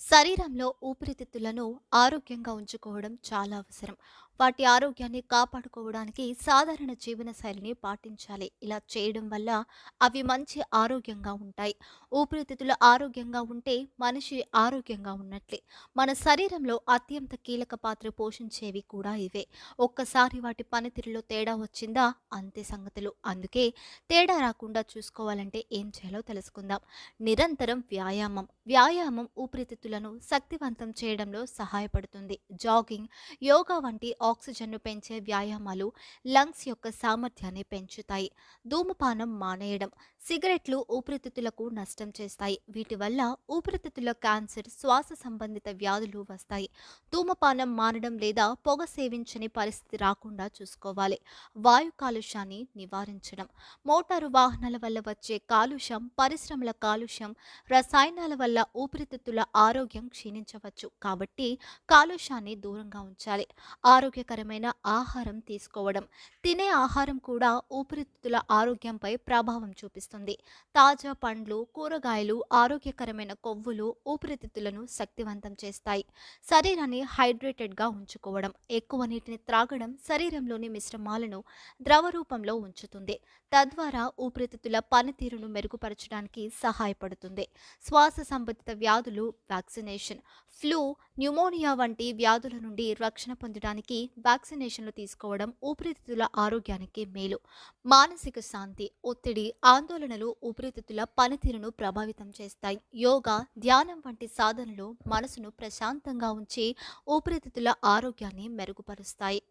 శరీరంలో ఊపిరితిత్తులను ఆరోగ్యంగా ఉంచుకోవడం చాలా అవసరం. వాటి ఆరోగ్యాన్ని కాపాడుకోవడానికి సాధారణ జీవనశైలిని పాటించాలి. ఇలా చేయడం వల్ల అవి మంచి ఆరోగ్యంగా ఉంటాయి. ఊపిరితిత్తులు ఆరోగ్యంగా ఉంటే మనిషి ఆరోగ్యంగా ఉన్నట్లే. మన శరీరంలో అత్యంత కీలక పాత్ర పోషించేవి కూడా ఇవే. ఒక్కసారి వాటి పనితీరులో తేడా వచ్చిందా అంతే సంగతులు. అందుకే తేడా రాకుండా చూసుకోవాలంటే ఏం చేయాలో తెలుసుకుందాం. నిరంతరం వ్యాయామం. వ్యాయామం ఊపిరితిత్తులను శక్తివంతం చేయడంలో సహాయపడుతుంది. జాగింగ్, యోగా వంటి ఆక్సిజన్ను పెంచే వ్యాయామాలు లంగ్స్ యొక్క సామర్థ్యాన్ని పెంచుతాయి. ధూమపానం మానేయడం. సిగరెట్లు ఊపిరితిత్తులకు నష్టం చేస్తాయి. వీటి వల్ల ఊపిరితిత్తుల క్యాన్సర్, శ్వాస సంబంధిత వ్యాధులు వస్తాయి. ధూమపానం మానడం లేదా పొగ సేవించని పరిస్థితి రాకుండా చూసుకోవాలి. వాయు కాలుష్యాన్ని నివారించడం. మోటారు వాహనాల వల్ల వచ్చే కాలుష్యం, పరిశ్రమల కాలుష్యం, రసాయనాల వల్ల ఊపిరితిత్తుల ఆరోగ్యం క్షీణించవచ్చు. కాబట్టి కాలుష్యాన్ని దూరంగా ఉంచాలి. ఆరోగ్య ఆరోగ్యకరమైన ఆహారం తీసుకోవడం. తినే ఆహారం కూడా ఊపిరితిత్తుల ఆరోగ్యంపై ప్రభావం చూపిస్తుంది. తాజా పండ్లు, కూరగాయలు, ఆరోగ్యకరమైన కొవ్వులు ఊపిరితిత్తులను శక్తివంతం చేస్తాయి. శరీరాన్ని హైడ్రేటెడ్‌గా ఉంచుకోవడం. ఎక్కువ నీటిని త్రాగడం శరీరంలోని మిశ్రమాలను ద్రవ రూపంలో ఉంచుతుంది. తద్వారా ఊపిరితిత్తుల పనితీరును మెరుగుపరచడానికి సహాయపడుతుంది. శ్వాస సంబంధిత వ్యాధులు వ్యాక్సినేషన్. ఫ్లూ, న్యూమోనియా వంటి వ్యాధుల నుండి రక్షణ పొందడానికి వ్యాక్సినేషన్లు తీసుకోవడం ఊపిరితిత్తుల ఆరోగ్యానికి మేలు. మానసిక శాంతి. ఒత్తిడి, ఆందోళనలు ఊపిరితిత్తుల పనితీరును ప్రభావితం చేస్తాయి. యోగా, ధ్యానం వంటి సాధనలు మనసును ప్రశాంతంగా ఉంచి ఊపిరితిత్తుల ఆరోగ్యాన్ని మెరుగుపరుస్తాయి.